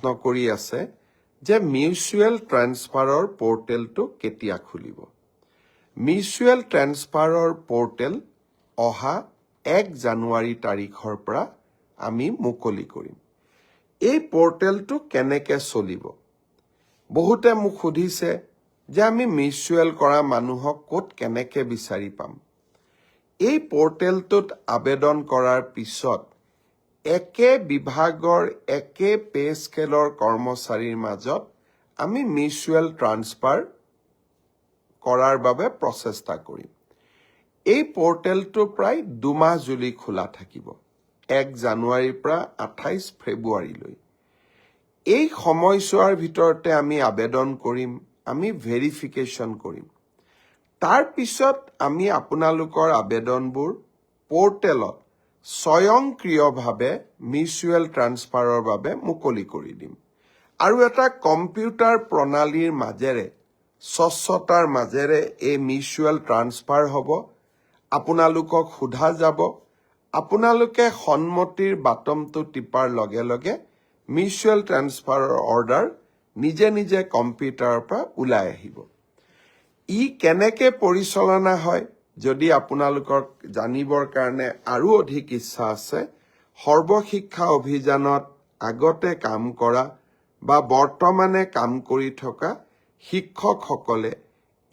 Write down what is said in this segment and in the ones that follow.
প্ৰশ্ন কৰি আছে যে মিউচুৱেল ট্ৰেন্সফাৰৰ পৰ্টেলটো কেতিয়া খুলিব? মিউচুৱেল ট্ৰেন্সফাৰৰ পৰ্টেল অহা এক জানুৱাৰী তাৰিখৰ পৰা আমি মুকলি কৰিম। এই পৰ্টেলটো কেনেকে চলিব? বহুতে মোক সুধিছে যে আমি মিউচুৱেল কৰা মানুহক ক'ত কেনেকে বিচাৰি পাম? এই পৰ্টেলটোত আবেদন কৰাৰ পিছত একে বিভাগৰ একে পে স্কেলৰ কৰ্মচাৰীৰ মাজত আমি মিউচুৱেল ট্ৰান্সফাৰ কৰাৰ বাবে প্ৰচেষ্টা কৰিম। এই পৰ্টেলটো প্ৰায় দুমাহ জুলি খোলা থাকিব এক জানুৱাৰীৰ পৰা আঠাইছ ফেব্ৰুৱাৰীলৈ। এই সময়ছোৱাৰ ভিতৰতে আমি আবেদন কৰিম আমি ভেৰিফিকেশ্যন কৰিম। তাৰ পিছত আমি আপোনালোকৰ আবেদনবোৰ পৰ্টেলত স্বয়ংক্ৰিয়ভাৱে মিউচুৱেল ট্ৰান্সফাৰৰ বাবে মুকলি কৰি দিম। আৰু এটা কম্পিউটাৰ প্ৰণালীৰ মাজেৰে স্বচ্ছতাৰ মাজেৰে এই মিউচুৱেল ট্ৰান্সফাৰ হ'ব। আপোনালোকক সোধা যাব আপোনালোকে সন্মতিৰ বাটমটো টিপাৰ লগে লগে মিউচুৱেল ট্ৰান্সফাৰৰ অৰ্ডাৰ নিজে নিজে কম্পিউটাৰৰ পৰা ওলাই আহিব। ই কেনেকে পৰিচালনা হয়? যদি আপোনালোকৰ জানিবৰ কাৰণে আৰু অধিক ইচ্ছা আছে, সৰ্বশিক্ষা অভিযানত আগতে কাম কৰা বা বৰ্তমানে কাম কৰি থকা শিক্ষকসকলে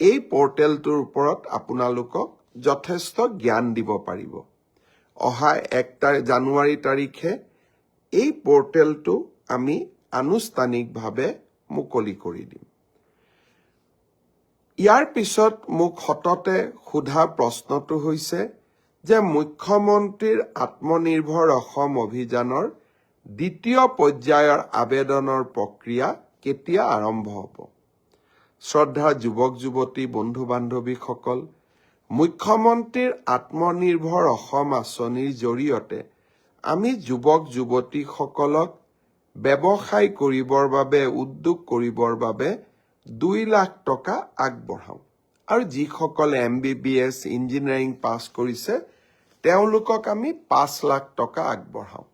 এই পৰ্টেলটোৰ ওপৰত আপোনালোকক যথেষ্ট জ্ঞান দিব পাৰিব। অহা এক জানুৱাৰী তাৰিখে এই পৰ্টেলটো আমি আনুষ্ঠানিকভাৱে মুকলি কৰি দিম। ইয়াৰ পিছত মোক সততে সোধা প্ৰশ্নটো হৈছে যে মুখ্যমন্ত্ৰীৰ আত্মনিৰ্ভৰ অসম অভিযানৰ দ্বিতীয় পৰ্যায়ৰ আবেদনৰ প্ৰক্ৰিয়া কেতিয়া আৰম্ভ হ'ব? শ্ৰদ্ধা যুৱক যুৱতী বন্ধু বান্ধৱীসকল মুখ্যমন্ত্ৰীৰ আত্মনিৰ্ভৰ অসম আঁচনিৰ জৰিয়তে আমি যুৱক যুৱতীসকলক ব্যৱসায় কৰিবৰ বাবে উদ্যোগ কৰিবৰ বাবে দুই লাখ টকা আগবঢ়াওঁ আৰু যিসকলে M B B S engineering পাছ কৰিছে তেওঁলোকক আমি পাঁচ লাখ টকা আগবঢ়াওঁ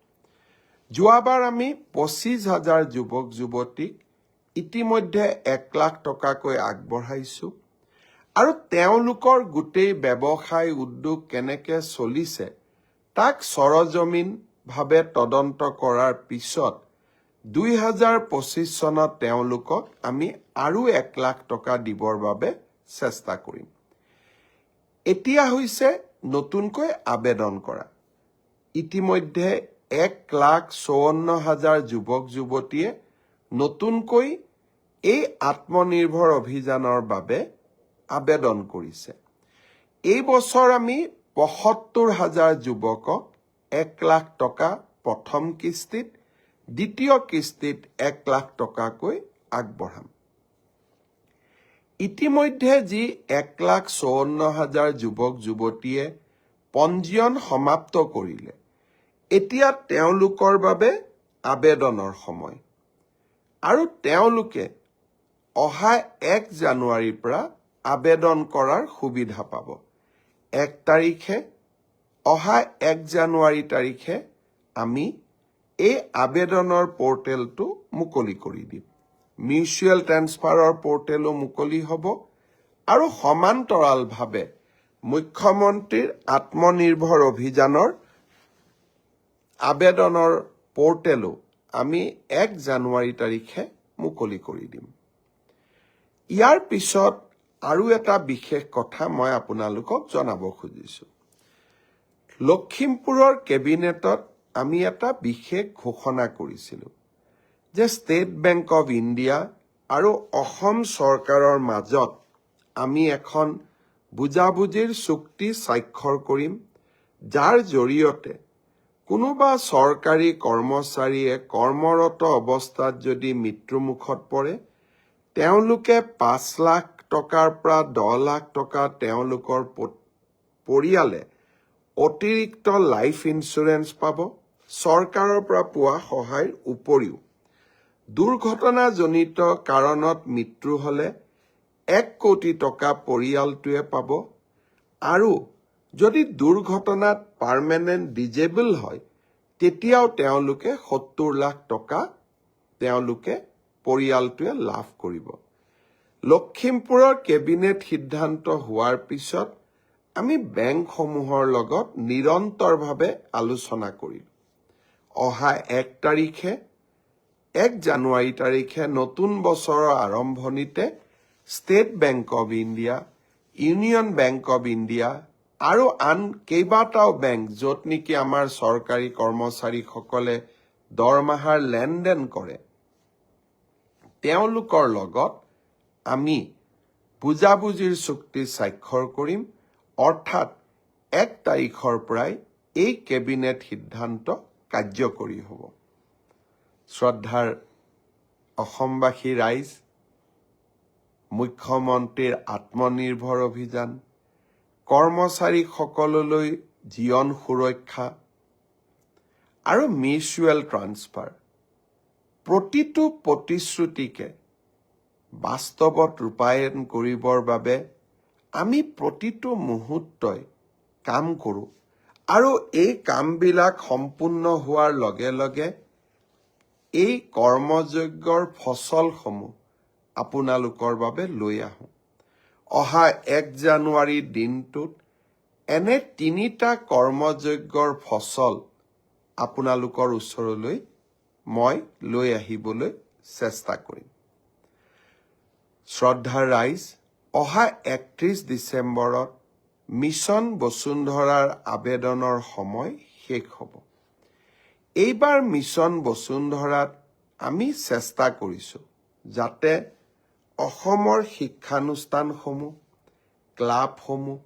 যোৱাবাৰ আমি পঁচিছ হাজাৰ যুৱক যুৱতীক ইতিমধ্যে এক লাখ টকাকৈ আগবঢ়াইছো। আৰু তেওঁলোকৰ গোটেই ব্যৱসায় উদ্যোগ কেনেকে চলিছে তাক সৰজমিনভাৱে তদন্ত কৰাৰ পিছত দুই হাজাৰ পঁচিছ চনত তেওঁলোকক আমি আৰু এক লাখ টকা দিবৰ বাবে চেষ্টা কৰিম। এতিয়া হৈছে নতুনকৈ আবেদন কৰা। ইতিমধ্যে এক লাখ চৌৱন্ন হাজাৰ যুৱক যুৱতীয়ে নতুনকৈ এই আত্মনিৰ্ভৰ অভিযানৰ বাবে আবেদন কৰিছে। এই বছৰ আমি পঁসত্তৰ হাজাৰ যুৱকক এক লাখ টকা প্ৰথম কিস্তিত দ্বিতীয় কিস্তিত এক লাখ টকাকৈ আগবঢ়াম। ইতিমধ্যে যি এক লাখ চৌৱন্ন হাজাৰ যুৱক যুৱতীয়ে পঞ্জীয়ন সমাপ্ত কৰিলে, এতিয়া তেওঁলোকৰ বাবে আবেদনৰ সময়। আৰু তেওঁলোকে অহা এক জানুৱাৰীৰ পৰা আবেদন কৰাৰ সুবিধা পাব। এক তাৰিখে, অহা এক জানুৱাৰী তাৰিখে আমি এই আবেদনৰ পৰ্টেলটো মুকলি কৰি দিম। মিউচুৱেল ট্ৰেন্সফাৰৰ পৰ্টেলো মুকলি হ'ব আৰু সমান্তৰালভাৱে মুখ্যমন্ত্ৰীৰ আত্মনিৰ্ভৰ অভিযানৰ আবেদনৰ পৰ্টেলো আমি এক জানুৱাৰী তাৰিখে মুকলি কৰি দিম। ইয়াৰ পিছত আৰু এটা বিশেষ কথা মই আপোনালোকক জনাব খুজিছো। লখিমপুৰৰ কেবিনেটত আমি এটা বিশেষ ঘোষণা কৰিছিলোঁ যে ষ্টেট বেংক অৱ ইণ্ডিয়া আৰু অসম চৰকাৰৰ মাজত আমি এখন বুজাবুজিৰ চুক্তি স্বাক্ষৰ কৰিম, যাৰ জৰিয়তে কোনোবা চৰকাৰী কৰ্মচাৰীয়ে কৰ্মৰত অৱস্থাত যদি মৃত্যুমুখত পৰে, তেওঁলোকে পাঁচ লাখ টকাৰ পৰা দহ লাখ টকা তেওঁলোকৰ পৰিয়ালে অতিৰিক্ত লাইফ ইঞ্চুৰেঞ্চ পাব। চৰকাৰৰ পৰা পোৱা সহায়ৰ উপৰিও দুৰ্ঘটনাজনিত কাৰণত মৃত্যু হ'লে এক কোটি টকা পৰিয়ালটোৱে পাব আৰু যদি দুৰ্ঘটনাত পাৰ্মানেণ্ট ডিজেবল হয় তেতিয়াও তেওঁলোকে সত্তৰ লাখ টকা তেওঁলোকে পৰিয়ালটোৱে লাভ কৰিব। লখিমপুৰৰ কেবিনেট সিদ্ধান্ত হোৱাৰ পিছত আমি বেংকসমূহৰ লগত নিৰন্তৰভাৱে আলোচনা কৰিলোঁ। অহা এক তাৰিখে এক জানুৱাৰী তাৰিখে নতুন বছৰৰ আৰম্ভণিতে State Bank of India Union Bank of India আৰু আন কেইবাটাও বেংক য'ত নেকি আমাৰ চৰকাৰী কৰ্মচাৰীসকলে দৰমহাৰ লেনদেন কৰে। তেওঁলোকৰ লগত আমি বুজাবুজিৰ চুক্তি স্বাক্ষৰ কৰিম অৰ্থাৎ এক তাৰিখৰ পৰাই এই কেবিনেট সিদ্ধান্ত কাৰ্যকৰী হ'ব। শ্ৰদ্ধাৰ অসমবাসী ৰাইজ মুখ্যমন্ত্ৰীৰ আত্মনিৰ্ভৰ অভিযান কৰ্মচাৰীসকললৈ জীৱন সুৰক্ষা আৰু মিউচুৱেল ট্ৰান্সফাৰ প্ৰতিটো প্ৰতিশ্ৰুতিকে বাস্তৱত ৰূপায়ণ কৰিবৰ বাবে আমি প্ৰতিটো মুহূৰ্তই কাম কৰোঁ। আৰু এই কামবিলাক সম্পূৰ্ণ হোৱাৰ লগে লগে এই কৰ্মযজ্ঞৰ ফচলসমূহ আপোনালোকৰ বাবে লৈ আহোঁ। অহা এক জানুৱাৰী দিনটোত এনে তিনিটা কৰ্মযজ্ঞৰ ফচল আপোনালোকৰ ওচৰলৈ মই লৈ আহিবলৈ চেষ্টা কৰিম। শ্ৰদ্ধাৰ ৰাইজ অহা একত্ৰিশ ডিচেম্বৰত মিছন বসুন্ধৰাৰ আবেদনৰ সময় শেষ হ'ব। এইবাৰ মিছন বসুন্ধৰাত আমি চেষ্টা কৰিছোঁ যাতে অসমৰ শিক্ষানুষ্ঠানসমূহ ক্লাবসমূহ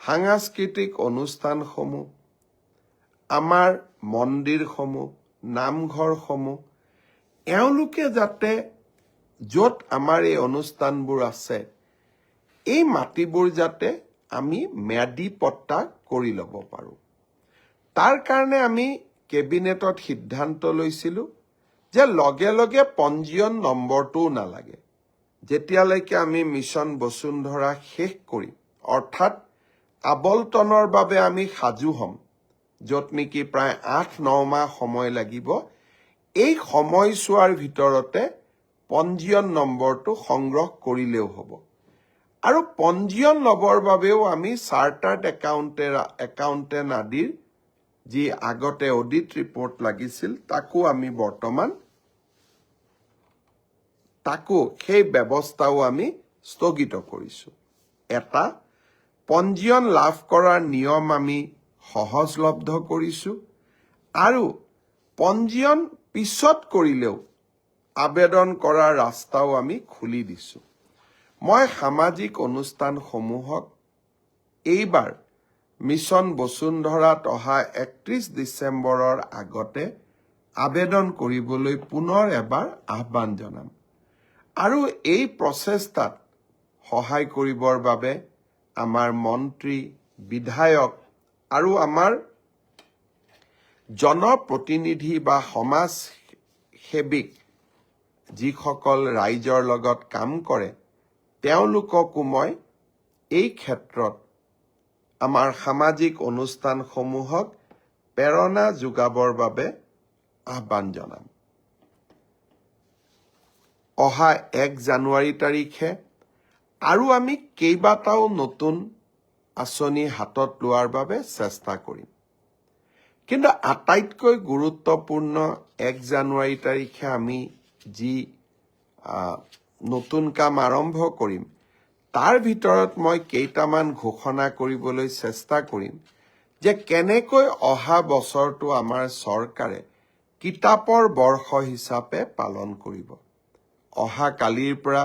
সাংস্কৃতিক অনুষ্ঠানসমূহ আমাৰ মন্দিৰসমূহ নামঘৰসমূহ এওঁলোকে যাতে য'ত আমাৰ এই অনুষ্ঠানবোৰ আছে এই মাটিবোৰ যাতে আমি ম্যাদী পট্টা কৰি ল'ব পাৰোঁ। তাৰ কাৰণে আমি কেবিনেটত সিদ্ধান্ত লৈছিলোঁ যে লগে লগে পঞ্জীয়ন নম্বৰটোও নালাগে। যেতিয়ালৈকে আমি মিছন বসুন্ধৰা শেষ কৰিম অৰ্থাৎ আবলটনৰ বাবে আমি সাজু হ'ম য'ত নেকি প্ৰায় আঠ ন মাহ সময় লাগিব এই সময়ছোৱাৰ ভিতৰতে পঞ্জীয়ন নম্বৰটো সংগ্ৰহ কৰিলেও হ'ব। আৰু পঞ্জীয়ন ল'বৰ বাবেও আমি চাৰ্টাৰ্ড একাউণ্টে একাউণ্টেণ্ট আদিৰ যি আগতে অডিট ৰিপৰ্ট লাগিছিল, তাকো আমি বৰ্তমান, তাকো সেই ব্যৱস্থাও আমি স্থগিত কৰিছোঁ। এটা, পঞ্জীয়ন লাভ কৰাৰ নিয়ম আমি সহজলব্ধ কৰিছোঁ আৰু পঞ্জীয়ন পিছত কৰিলেও আবেদন কৰাৰ ৰাস্তাও আমি খুলি দিছোঁ। মই সামাজিক অনুষ্ঠানসমূহক এইবাৰ মিছন বসুন্ধৰাত অহা একত্ৰিশ ডিচেম্বৰৰ আগতে আবেদন কৰিবলৈ পুনৰ এবাৰ আহ্বান জনাম। আৰু এই প্ৰচেষ্টাত সহায় কৰিবৰ বাবে আমাৰ মন্ত্ৰী বিধায়ক আৰু আমাৰ জনপ্ৰতিনিধি বা সমাজ সেৱিক যিসকল ৰাইজৰ লগত কাম কৰে তেওঁলোককো মই এই ক্ষেত্ৰত আমাৰ সামাজিক অনুষ্ঠানসমূহক প্ৰেৰণা যোগাবৰ বাবে আহ্বান জনাম। অহা এক জানুৱাৰী তাৰিখে আৰু আমি কেইবাটাও নতুন আঁচনি হাতত লোৱাৰ বাবে চেষ্টা কৰিম। কিন্তু আটাইতকৈ গুৰুত্বপূৰ্ণ এক জানুৱাৰী তাৰিখে আমি যি নতুন কাম আৰম্ভ কৰিম। তাৰ ভিতৰত মই কেইটামান ঘোষণা কৰিবলৈ চেষ্টা কৰিম যে কেনেকৈ অহা বছৰটো আমাৰ চৰকাৰে কিতাপৰ বৰ্ষ হিচাপে পালন কৰিব। অহা কালিৰ পৰা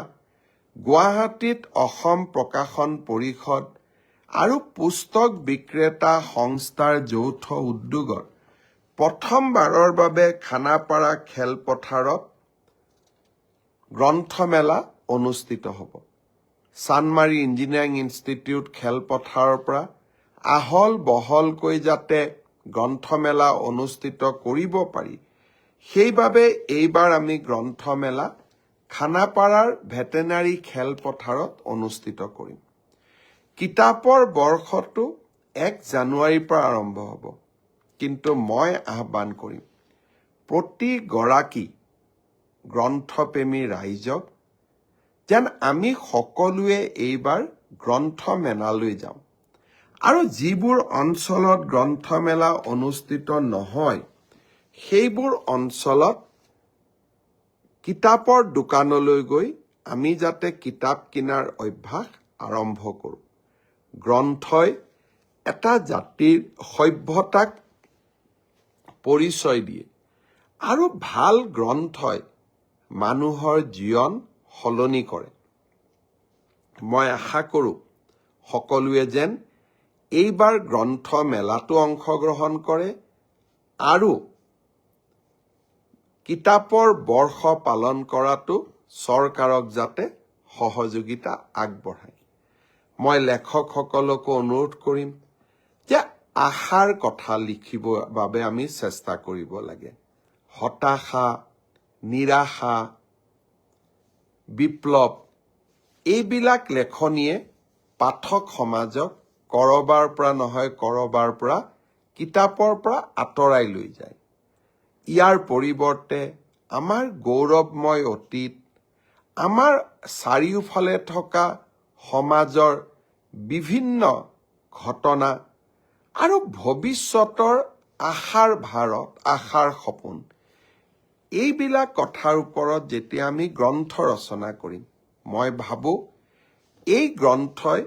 গুৱাহাটীত অসম প্ৰকাশন পৰিষদ আৰু পুস্তক বিক্ৰেতা সংস্থাৰ যৌথ উদ্যোগত প্ৰথমবাৰৰ বাবে খানাপাৰা খেলপথাৰত গ্ৰন্থমেলা অনুষ্ঠিত হ'ব। চানমাৰী ইঞ্জিনিয়াৰিং ইনষ্টিটিউট খেলপথাৰৰ পৰা আহল বহলকৈ যাতে গ্ৰন্থমেলা অনুষ্ঠিত কৰিব পাৰি সেইবাবে এইবাৰ আমি গ্ৰন্থমেলা খানাপাৰাৰ ভেটেনাৰী খেলপথাৰত অনুষ্ঠিত কৰিম। কিতাপৰ বৰ্ষটো এক জানুৱাৰীৰ পৰা আৰম্ভ হ'ব কিন্তু মই আহ্বান কৰিম প্ৰতিগৰাকী গ্ৰন্থপ্ৰেমী ৰাইজক যেন আমি সকলোৱে এইবাৰ গ্ৰন্থমেলালৈ যাওঁ আৰু যিবোৰ অঞ্চলত গ্ৰন্থমেলা অনুষ্ঠিত নহয় সেইবোৰ অঞ্চলত কিতাপৰ দোকানলৈ গৈ আমি যাতে কিতাপ কিনাৰ অভ্যাস আৰম্ভ কৰোঁ। গ্ৰন্থই এটা জাতিৰ সভ্যতাক পৰিচয় দিয়ে। আৰু ভাল গ্ৰন্থই মানুহৰ জীৱন সলনি কৰে। মই আশা কৰোঁ সকলোৱে যেন এইবাৰ গ্ৰন্থ মেলাতো অংশগ্ৰহণ কৰে আৰু কিতাপৰ বৰ্ষ পালন কৰাটো চৰকাৰক যাতে সহযোগিতা আগবঢ়ায়। মই লেখকসকলকো অনুৰোধ কৰিম যে আশাৰ কথা লিখিবৰ বাবে আমি চেষ্টা কৰিব লাগে। হতাশা নিৰাশা বিপ্লৱ এইবিলাক লেখনিয়ে পাঠক সমাজক কৰবাৰ পৰা নহয় কৰবাৰ পৰা কিতাপৰ পৰা আঁতৰাই লৈ যায়। ইয়াৰ পৰিৱৰ্তে আমাৰ গৌৰৱময় অতীত আমাৰ চাৰিওফালে থকা সমাজৰ বিভিন্ন ঘটনা আৰু ভৱিষ্যতৰ আশাৰ ভাৰত আশাৰ সপোন এইবিলাক কথাৰ ওপৰত যেতিয়া আমি গ্ৰন্থ ৰচনা কৰিম মই ভাবোঁ এই গ্ৰন্থই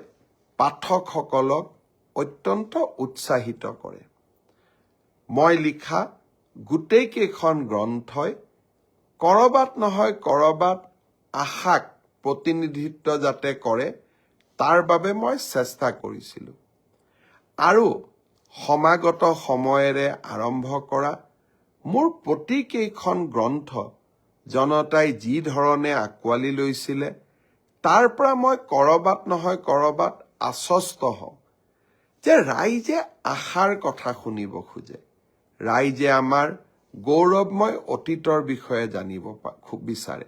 পাঠকসকলক অত্যন্ত উৎসাহিত কৰে। মই লিখা গোটেইকেইখন গ্ৰন্থই কৰবাত নহয় কৰবাত আশাক প্ৰতিনিধিত্ব যাতে কৰে তাৰ বাবে মই চেষ্টা কৰিছিলোঁ। আৰু সমাগত সময়েৰে আৰম্ভ কৰা মোৰ প্ৰতিকেইখন গ্ৰন্থ জনতাই যি ধৰণে আঁকোৱালি লৈছিলে তাৰ পৰা মই কৰবাত নহয় কৰবাত আশ্বস্ত হওঁ যে ৰাইজে আশাৰ কথা শুনিব খোজে। ৰাইজে আমাৰ গৌৰৱময় অতীতৰ বিষয়ে জানিব বিচাৰে।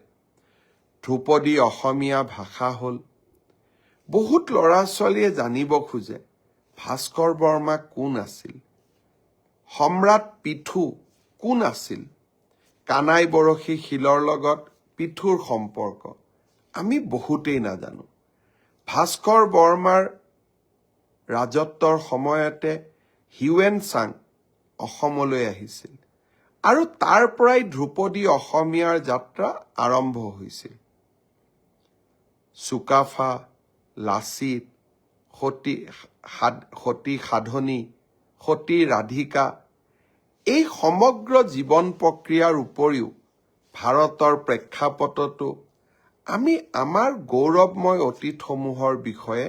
ধ্ৰুপদী অসমীয়া ভাষা হ'ল। বহুত ল'ৰা ছোৱালীয়ে জানিব খোজে ভাস্কৰ বৰ্মা কোন আছিল। সম্ৰাট পিথু কোন আছিল? কানাই বৰশী শিলৰ লগত পিথুৰ সম্পৰ্ক। আমি বহুতেই নাজানো। ভাস্কৰ বৰ্মাৰ ৰাজত্বৰ সময়তে হিউৱেন চাং অসমলৈ আহিছিল আৰু তাৰ পৰাই ধ্ৰুপদী অসমীয়াৰ যাত্ৰা আৰম্ভ হৈছিল। চুকাফা লাচিত সতী সাধনী সতী ৰাধিকা এই সমগ্ৰ জীৱন প্ৰক্ৰিয়াৰ উপৰিও ভাৰতৰ প্ৰেক্ষাপটতো আমি আমাৰ গৌৰৱময় অতীতসমূহৰ বিষয়ে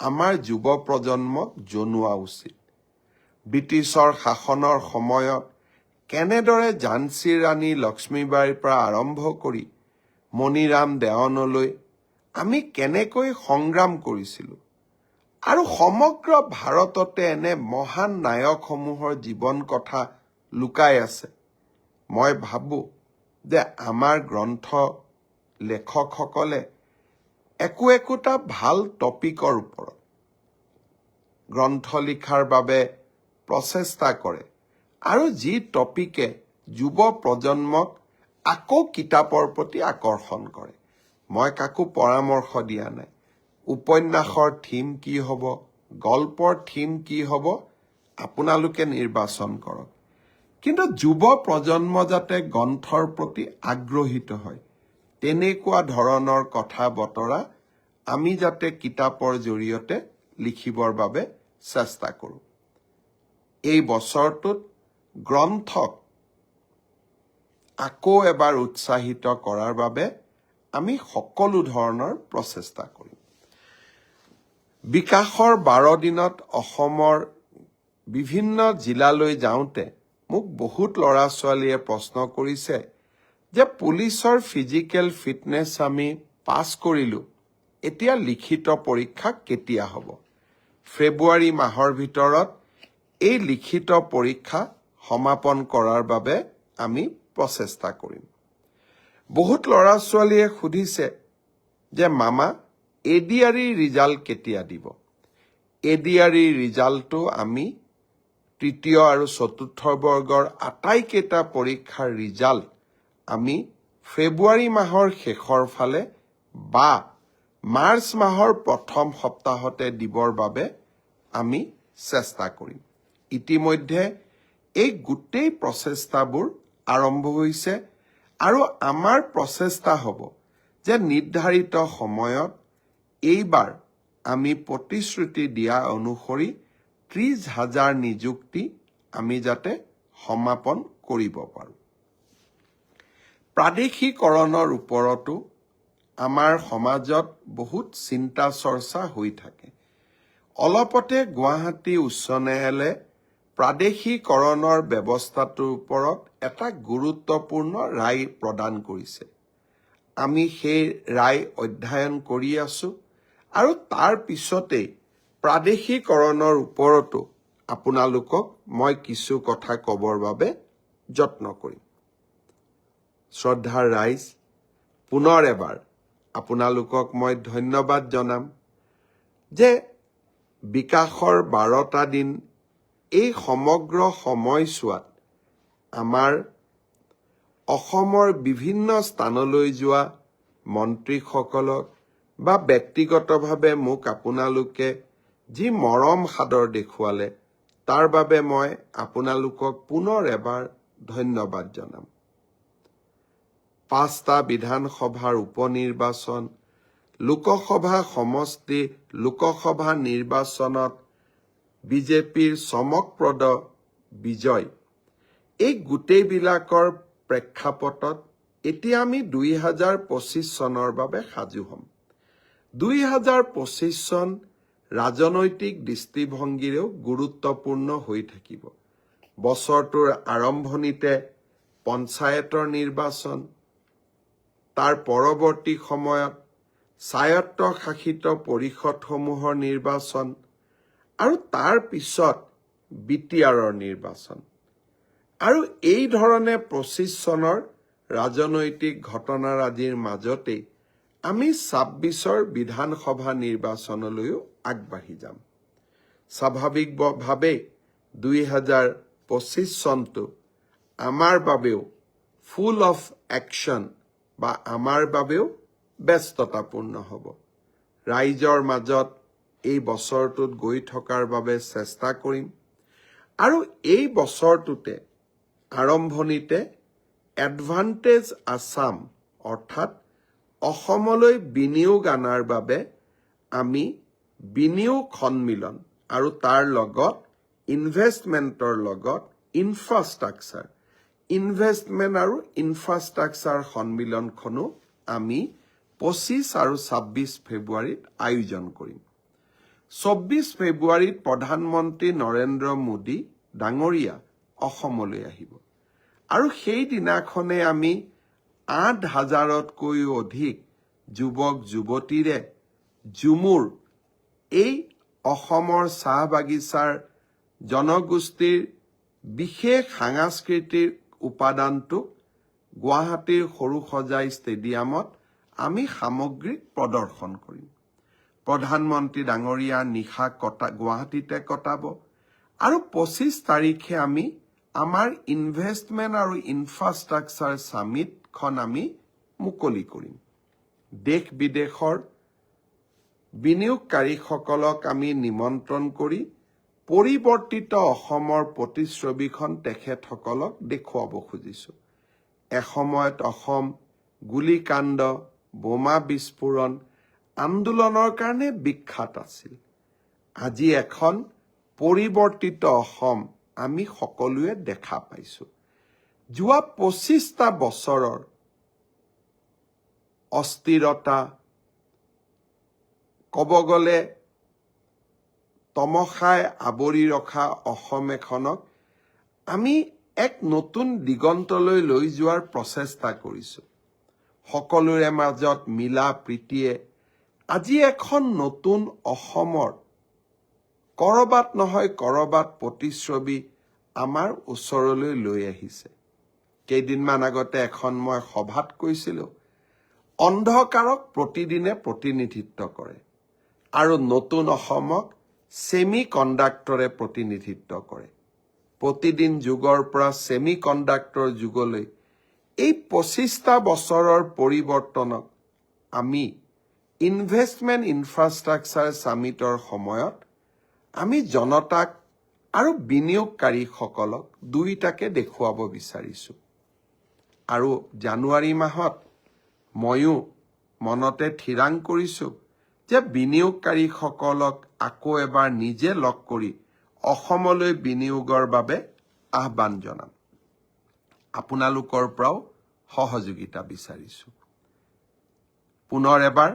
আমাৰ যুৱ প্ৰজন্মক জনোৱা উচিত। ব্ৰিটিছৰ শাসনৰ সময়ত কেনেদৰে ঝান্সীৰ ৰাণী লক্ষ্মীবাইৰ পৰা আৰম্ভ কৰি মণিৰাম দেৱানলৈ আমি কেনেকৈ সংগ্ৰাম কৰিছিলোঁ আৰু সমগ্ৰ ভাৰততে এনে মহান নায়কসমূহৰ জীৱন কথা লুকাই আছে। মই ভাবোঁ যে আমাৰ গ্ৰন্থ লেখকসকলে একো একোটা ভাল টপিকৰ ওপৰত গ্ৰন্থ লিখাৰ বাবে প্ৰচেষ্টা কৰে আৰু যি টপিকে যুৱ প্ৰজন্মক আকৌ কিতাপৰ প্ৰতি আকৰ্ষণ কৰে। মই কাকো পৰামৰ্শ দিয়া নাই। উপন্যাসৰ থিম কি হ'ব? গল্পৰ থিম কি হ'ব? আপোনালোকে নিৰ্বাচন কৰক। কিন্তু যুৱ প্ৰজন্ম যাতে গ্ৰন্থৰ প্ৰতি আগ্ৰহীত হয় তেনেকুৱা ধৰণৰ কথা বতৰা আমি যাতে কিতাপৰ জৰিয়তে লিখিবৰ বাবে চেষ্টা কৰোঁ। এই বছৰটোত গ্ৰন্থক আকৌ এবাৰ উৎসাহিত কৰাৰ বাবে আমি সকলো ধৰণৰ প্ৰচেষ্টা কৰিম বিকাশৰ বাৰ দিনত অসমৰ বিভিন্ন জিলালৈ যাওঁতে মোক বহুত ল'ৰা ছোৱালীয়ে প্ৰশ্ন কৰিছে যে পুলিচৰ ফিজিকেল ফিটনেছ আমি পাছ কৰিলোঁ এতিয়া লিখিত পৰীক্ষা কেতিয়া হ'ব? ফেব্ৰুৱাৰী মাহৰ ভিতৰত এই লিখিত পৰীক্ষা সমাপন কৰাৰ বাবে আমি প্ৰচেষ্টা কৰিম। বহুত ল'ৰা ছোৱালীয়ে সুধিছে যে মামা এডিআৰিৰ ৰিজাল্ট কেতিয়া দিব? এডিআৰিৰ ৰিজাল্টটো আমি তৃতীয় আৰু চতুৰ্থ বৰ্গৰ আটাইকেইটা পৰীক্ষাৰ ৰিজাল্ট আমি ফেব্ৰুৱাৰী মাহৰ শেষৰ ফালে বা মাৰ্চ মাহৰ প্ৰথম সপ্তাহতে দিবৰ বাবে আমি চেষ্টা কৰিম। ইতিমধ্যে এই গোটেই প্ৰচেষ্টাবোৰ আৰম্ভ হৈছে আৰু আমাৰ প্ৰচেষ্টা হ'ব যে নিৰ্ধাৰিত সময়ত এইবাৰ আমি প্ৰতিশ্ৰুতি দিয়া অনুসৰি ত্ৰিশ হাজাৰ নিযুক্তি আমি যাতে সমাপন কৰিব পাৰোঁ। প্ৰাদেশিকৰণৰ ওপৰতো আমাৰ সমাজত বহুত চিন্তা চৰ্চা হৈ থাকে। অলপতে গুৱাহাটী উচ্চ ন্যায়ালয়ে প্ৰাদেশিকৰণৰ ব্যৱস্থাটোৰ ওপৰত এটা গুৰুত্বপূৰ্ণ ৰায় প্ৰদান কৰিছে। আমি সেই ৰায় অধ্যয়ন কৰি আছো আৰু তাৰ পিছতেই প্ৰাদেশিকৰণৰ ওপৰতো আপোনালোকক মই কিছু কথা ক'বৰ বাবে যত্ন কৰিম। শ্ৰদ্ধাৰ ৰাইজ পুনৰ এবাৰ আপোনালোকক মই ধন্যবাদ জনাম যে বিকাশৰ বাৰটা দিন এই সমগ্ৰ সময়ছোৱাত আমাৰ অসমৰ বিভিন্ন স্থানলৈ যোৱা মন্ত্ৰীসকলক বা ব্যক্তিগতভাৱে মোক আপোনালোকে যি মৰম সাদৰ দেখুৱালে তাৰ বাবে মই আপোনালোকক পুনৰ এবাৰ ধন্যবাদ জনাম। পাঁচটা বিধানসভাৰ উপনিৰ্বাচন লোকসভা সমষ্টি লোকসভা নিৰ্বাচনত বিজেপিৰ চমকপ্ৰদ বিজয়। এই গোটেইবিলাকৰ প্ৰেক্ষাপটত এতিয়া আমি দুই হাজাৰ পঁচিছ চনৰ বাবে সাজু হ'ম। দুই হাজাৰ পঁচিছ চন ৰাজনৈতিক দৃষ্টিভংগীৰেও গুৰুত্বপূৰ্ণ হৈ থাকিব। বছৰটোৰ আৰম্ভণিতে পঞ্চায়তৰ নিৰ্বাচন তাৰ পৰৱৰ্তী সময়ত স্বায়ত্তশাসিত পৰিষদসমূহৰ নিৰ্বাচন আৰু তাৰ পিছত বি টি আৰৰ নিৰ্বাচন। আৰু এই ধৰণে পঁচিছ চনৰ ৰাজনৈতিক ঘটনাৰাজিৰ মাজতেই আমি ছাব্বিছৰ বিধানসভা নিৰ্বাচনলৈও আগবাঢ়ি যাম। স্বাভাৱিকভাৱেই দুই হাজাৰ পঁচিছ চনটো আমাৰ বাবেও ফুল অফ একশ্যন বা আমাৰ বাবেও ব্যস্ততাপূৰ্ণ হ'ব। ৰাইজৰ মাজত এই বছৰটোত গৈ থকাৰ বাবে চেষ্টা কৰিম। আৰু এই বছৰটোতে আৰম্ভণিতে এডভান্টেজ আছাম অৰ্থাৎ অসমলৈ বিনিয়োগ অনাৰ বাবে আমি বিনিয়োগ সন্মিলন আৰু তাৰ লগত ইনভেষ্টমেণ্টৰ লগত ইনফ্ৰাষ্ট্ৰাকচাৰ ইনভেষ্টমেণ্ট আৰু ইনফ্ৰাষ্ট্ৰাকচাৰ সন্মিলনখনো আমি পঁচিছ আৰু ছাব্বিছ ফেব্ৰুৱাৰীত আয়োজন কৰিম। চৌব্বিছ ফেব্ৰুৱাৰীত প্ৰধানমন্ত্ৰী নৰেন্দ্ৰ মোদী ডাঙৰীয়া অসমলৈ আহিব। আৰু সেইদিনাখনে আমি আঠ হাজাৰতকৈও অধিক যুৱক যুৱতীৰে ঝুমুৰ এই অসমৰ চাহ বাগিচাৰ জনগোষ্ঠীৰ বিশেষ সাংস্কৃতিক উপাদানটোক গুৱাহাটীৰ সৰু সজাই ষ্টেডিয়ামত আমি সামগ্ৰিক প্ৰদৰ্শন কৰিম। প্ৰধানমন্ত্ৰী ডাঙৰীয়া নিশা কটা গুৱাহাটীতে কটাব আৰু পঁচিছ তাৰিখে আমি আমাৰ ইনভেষ্টমেণ্ট আৰু ইনফ্ৰাষ্ট্ৰাকচাৰ ছামিটখন আমি মুকলি কৰিম। দেশ বিদেশৰ বিনিয়োগকাৰীসকলক আমি নিমন্ত্ৰণ কৰি পৰিৱৰ্তিত অসমৰ প্ৰতিচ্ছবিখন তেখেতসকলক দেখুৱাব খুজিছো। এসময়ত অসম গুলীকাণ্ড বোমা বিস্ফোৰণ আন্দোলনৰ কাৰণে বিখ্যাত আছিল। আজি এখন পৰিৱৰ্তিত অসম আমি সকলোৱে দেখা পাইছো। যোৱা পঁচিছটা বছৰৰ অস্থিৰতা ক'ব গ'লে তমসাই আৱৰি ৰখা অসম এখনক আমি এক নতুন দিগন্তলৈ লৈ যোৱাৰ প্ৰচেষ্টা কৰিছো। সকলোৰে মাজত মিলা প্ৰীতিয়ে আজি এখন নতুন অসমৰ কৰবাত নহয় কৰবাত প্ৰতিচ্ছবি আমাৰ ওচৰলৈ লৈ আহিছে। কেইদিনমান আগতে এখন মই সভাত কৈছিলো, অন্ধকাৰক প্ৰতিদিনে প্ৰতিনিধিত্ব কৰে আৰু নতুন অসমক ছেমি কণ্ডাক্টৰে প্ৰতিনিধিত্ব কৰে। প্ৰতিদিন যুগৰ পৰা ছেমি কণ্ডাক্টৰ যুগলৈ এই পঁচিছটা বছৰৰ পৰিৱৰ্তনক আমি ইনভেষ্টমেণ্ট ইনফ্ৰাষ্ট্ৰাকচাৰ ছামিটৰ সময়ত আমি জনতাক আৰু বিনিয়োগকাৰীসকলক দুয়োটাকে দেখুৱাব বিচাৰিছোঁ। আৰু জানুৱাৰী মাহত ময়ো মনতে থিৰাং কৰিছোঁ যে বিনিয়োগকাৰীসকলক আকৌ এবাৰ নিজে লগ কৰি অসমলৈ বিনিয়োগৰ বাবে আহ্বান জনাম। আপোনালোকৰ পৰাও সহযোগিতা বিচাৰিছোঁ। পুনৰ এবাৰ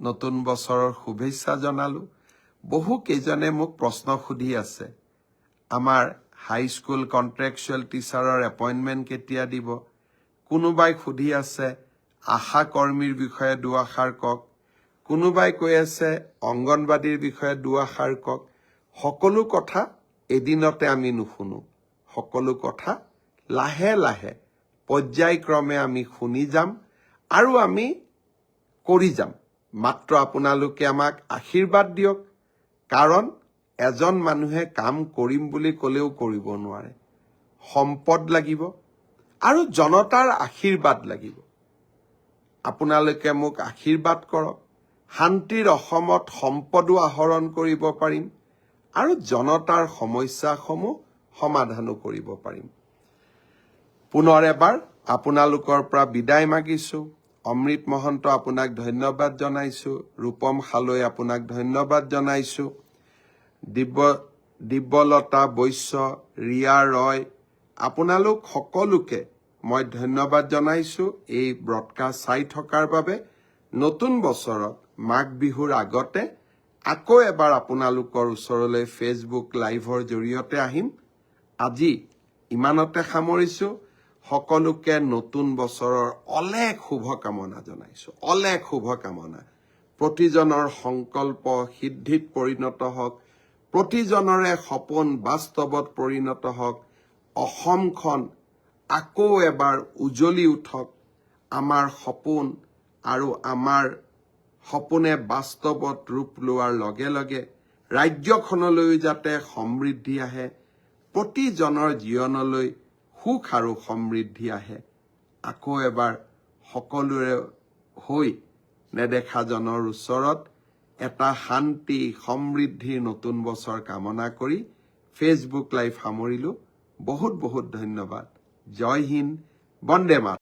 নতুন বছৰৰ শুভেচ্ছা জনালো। বহু কেইজনে মোক প্ৰশ্ন সুধি আছে আমাৰ হাইস্কুল কণ্ট্ৰেকচুৱেল টিচাৰৰ এপইণ্টমেণ্ট কেতিয়া দিব? কোনোবাই সুধি আছে আশা কৰ্মীৰ বিষয়ে দুআষাৰ কওক কোনোবাই কৈ আছে অংগনবাদীৰ বিষয়ে দুআষাৰ কওক সকলো কথা এদিনতে আমি নুশুনো। সকলো কথা লাহে লাহে পৰ্যায়ক্ৰমে আমি শুনি যাম আৰু আমি কৰি যাম। মাত্ৰ আপোনালোকে আমাক আশীৰ্বাদ দিয়ক কাৰণ এজন মানুহে কাম কৰিম বুলি ক'লেও কৰিব নোৱাৰে। সম্পদ লাগিব আৰু জনতাৰ আশীৰ্বাদ লাগিব। আপোনালোকে মোক আশীৰ্বাদ কৰক শান্তিৰ অসমত সম্পদো আহৰণ কৰিব পাৰিম আৰু জনতাৰ সমস্যাসমূহ সমাধানো কৰিব পাৰিম। পুনৰ এবাৰ আপোনালোকৰ পৰা বিদায় মাগিছো। অমৃত মহন্ত আপোনাক ধন্যবাদ জনাইছো। ৰূপম খালৈ আপোনাক ধন্যবাদ জনাইছো। দিব্য দিব্যলতা বৈশ্য ৰিয়া ৰয় আপোনালোক সকলোকে মই ধন্যবাদ জনাইছো এই ব্ৰডকাষ্ট চাই থকাৰ বাবে। নতুন বছৰত মাঘ বিহুৰ আগতে আকৌ এবাৰ আপোনালোকৰ ওচৰলৈ ফেচবুক লাইভৰ জৰিয়তে আহিম। আজি ইমানতে সামৰিছো। সকলোকে নতুন বছৰৰ অলেখ শুভকামনা জনাইছো। অলেখ শুভকামনা। প্ৰতিজনৰ সংকল্প সিদ্ধিত পৰিণত হওক, প্ৰতিজনৰে সপোন বাস্তৱত পৰিণত হওক, অসমখন আকৌ এবাৰ উজ্বলি উঠক আমাৰ সপোন আৰু আমাৰ সপোনে বাস্তৱত ৰূপ লোৱাৰ লগে লগে ৰাজ্যখনলৈও যাতে সমৃদ্ধি আহে প্ৰতিজনৰ জীৱনলৈ সুখ আৰু সমৃদ্ধি আহে। আকৌ এবাৰ সকলোৰে হৈ নেদেখাজনৰ ওচৰত এটা শান্তি সমৃদ্ধিৰ নতুন বছৰ কামনা কৰি ফেচবুক লাইভ সামৰিলো। বহুত বহুত ধন্যবাদ। জয় হিন্দ বন্দে মাত